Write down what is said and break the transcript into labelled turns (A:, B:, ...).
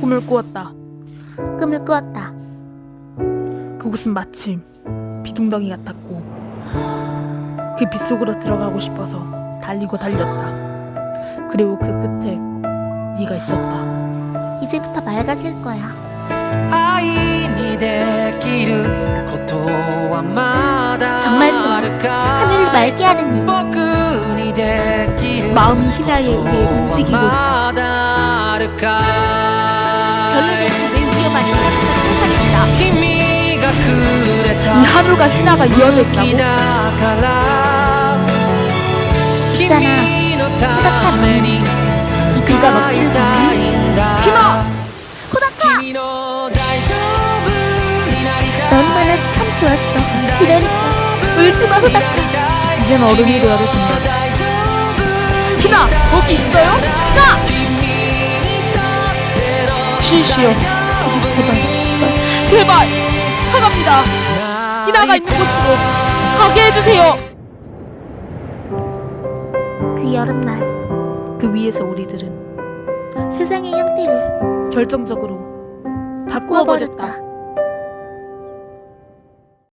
A: 꿈을 꾸었다.
B: 꿈을 꾸었다.
A: 그곳은 마침 비둥덩이 같았고 그 빗속으로 들어가고 싶어서 달리고 달렸다. 그리고 그 끝에 네가 있었다.
B: 이제부터 맑아질 거야.
C: 愛にできることはまだ
B: 정말 좋아.
C: あるか
B: 하늘을 맑게 하는 일.
C: 僕にできる
A: 마음이 희나에 의해 움직이고
C: まだあるか
B: 이
A: 하루가 희나가 이어져 있다고
B: 있잖아.
C: 호다카
B: 이 비가
C: 막
A: 피마
C: 호다카!
B: 얼마나 참 좋았어. 기다리다. 울지마 호다카.
A: 이젠 어른이 되어야겠군요 희나 거기 있어요? 희나 쉬쉬요. 제발 제발. 제발. 사갑니다. 희나가 있는 곳으로 가게 해주세요.
B: 그 여름날
A: 그 위에서 우리들은
B: 세상의 형태를
A: 결정적으로 바꾸어 버렸다.
B: 꾸어버렸다.